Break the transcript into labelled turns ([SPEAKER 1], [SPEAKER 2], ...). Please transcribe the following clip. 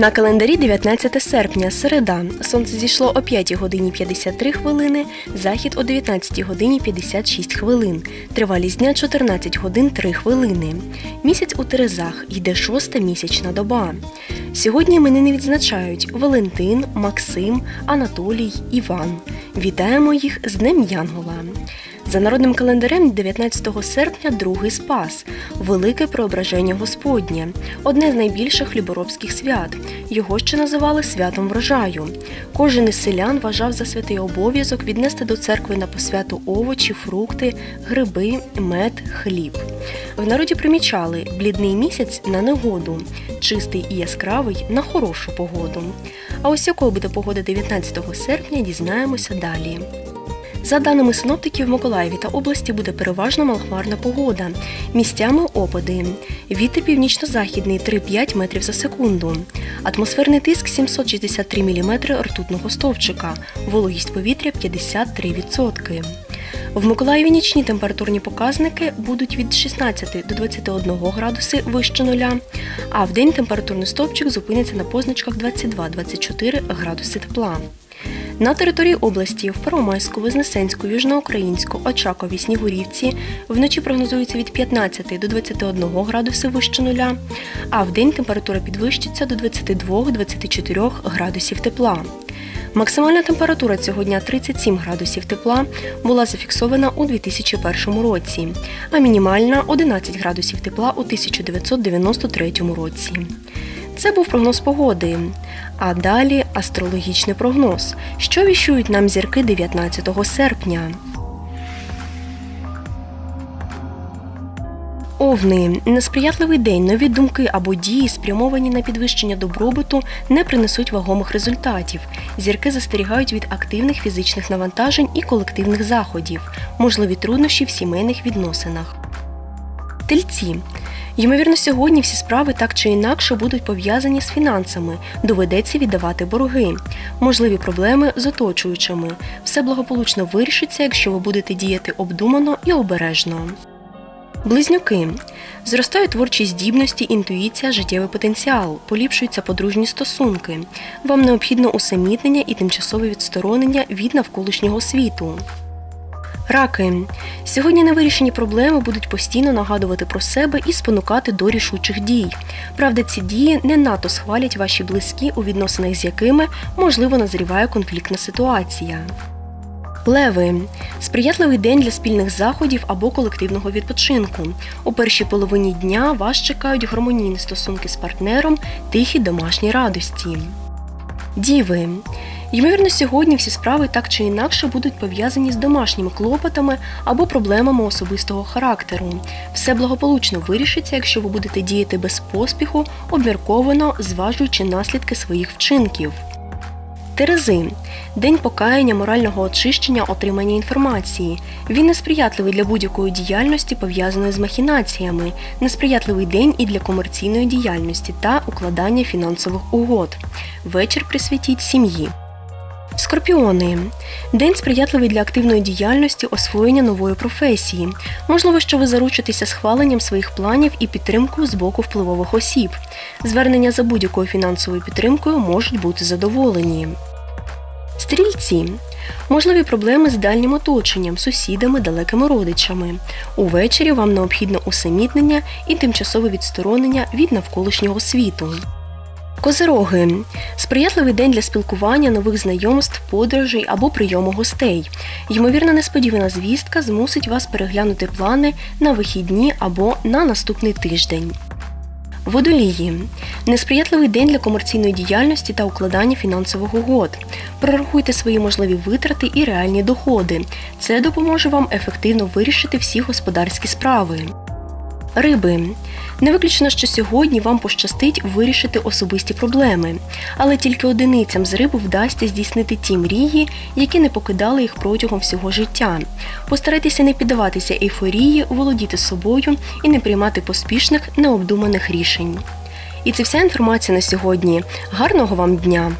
[SPEAKER 1] На календарі 19 серпня, середа. Сонце зійшло о 5 годині 53 хвилини, захід о 19 годині 56 хвилин. Тривалість дня 14 годин 3 хвилини. Місяць у Терезах йде шоста місячна доба. Сьогодні іменини відзначають Валентин, Максим, Анатолій, Іван. Вітаємо їх з Днем Янгола. За народним календарем 19 серпня другий спас велике преображення Господнє, одне з найбільших хліборобських свят. Його ще називали святом врожаю. Кожен із селян вважав за святий обов'язок віднести до церкви на посвяту овочі, фрукти, гриби, мед, хліб. В народі примічали блідний місяць на негоду, чистий і яскравий на хорошу погоду. А ось якою буде погода 19 серпня, дізнаємося далі. За даними синоптиків, в Миколаєві та області буде переважно малохмарна погода. Місцями опади. Вітер північно-західний 3-5 метрів за секунду. Атмосферний тиск 763 мм ртутного стовпчика. Вологість повітря 53%. В Миколаєві нічні температурні показники будуть від 16 до 21 градуси вище нуля, а в день температурний стовпчик зупиниться на позначках 22-24 градуси тепла. На території області в Первомайську, Вознесенську, Южноукраїнську, Очакові, Снігурівці вночі прогнозується від 15 до 21 градуси вище нуля, а в день температура підвищиться до 22-24 градусів тепла. Максимальна температура цього дня 37 градусів тепла була зафіксована у 2001 році, а мінімальна 11 градусів тепла у 1993 році. Це був прогноз погоди. А далі астрологічний прогноз, що віщують нам зірки 19 серпня. Овни несприятливий день, нові думки або дії, спрямовані на підвищення добробуту, не принесуть вагомих результатів. Зірки застерігають від активних фізичних навантажень і колективних заходів, можливі труднощі в сімейних відносинах. Тельці Ймовірно, сьогодні всі справи так чи інакше будуть пов'язані з фінансами, доведеться віддавати борги, можливі проблеми з оточуючими. Все благополучно вирішиться, якщо ви будете діяти обдумано і обережно. Близнюки зростають творчі здібності, інтуїція, життєвий потенціал, поліпшуються подружні стосунки. Вам необхідно усамітнення і тимчасове відсторонення від навколишнього світу. Раки сьогодні невирішені проблеми будуть постійно нагадувати про себе і спонукати до рішучих дій. Правда, ці дії не надто схвалять ваші близькі, у відносинах з якими можливо назріває конфліктна ситуація. Леви сприятливий день для спільних заходів або колективного відпочинку. У першій половині дня вас чекають гармонійні стосунки з партнером, тихі домашні радості. Діви Ймовірно, сьогодні всі справи так чи інакше будуть пов'язані з домашніми клопотами або проблемами особистого характеру. Все благополучно вирішиться, якщо ви будете діяти без поспіху, обмірковано зважуючи наслідки своїх вчинків. Терези день покаяння, морального очищення, отримання інформації. Він несприятливий для будь-якої діяльності, пов'язаної з махінаціями, несприятливий день і для комерційної діяльності та укладання фінансових угод. Вечір присвятіть сім'ї. Скорпіони день сприятливий для активної діяльності, освоєння нової професії. Можливо, що ви заручитеся схваленням своїх планів і підтримкою з боку впливових осіб. Звернення за будь-якою фінансовою підтримкою можуть бути задоволені. Стрільці можливі проблеми з дальнім оточенням, сусідами, далекими родичами. Увечері вам необхідне усамітнення і тимчасове відсторонення від навколишнього світу. Козироги сприятливий день для спілкування, нових знайомств, подорожей або прийому гостей. Ймовірна несподівана звістка змусить вас переглянути плани на вихідні або на наступний тиждень. Водолії несприятливий день для комерційної діяльності та укладання фінансових угод. Прорахуйте свої можливі витрати і реальні доходи. Це допоможе вам ефективно вирішити всі господарські справи. Риби. Не виключено, що сьогодні вам пощастить вирішити особисті проблеми, але тільки одиницям з рибу вдасться здійснити ті мрії, які не покидали їх протягом всього життя. Постарайтеся не піддаватися ейфорії, володіти собою і не приймати поспішних необдуманих рішень. І це вся інформація на сьогодні. Гарного вам дня!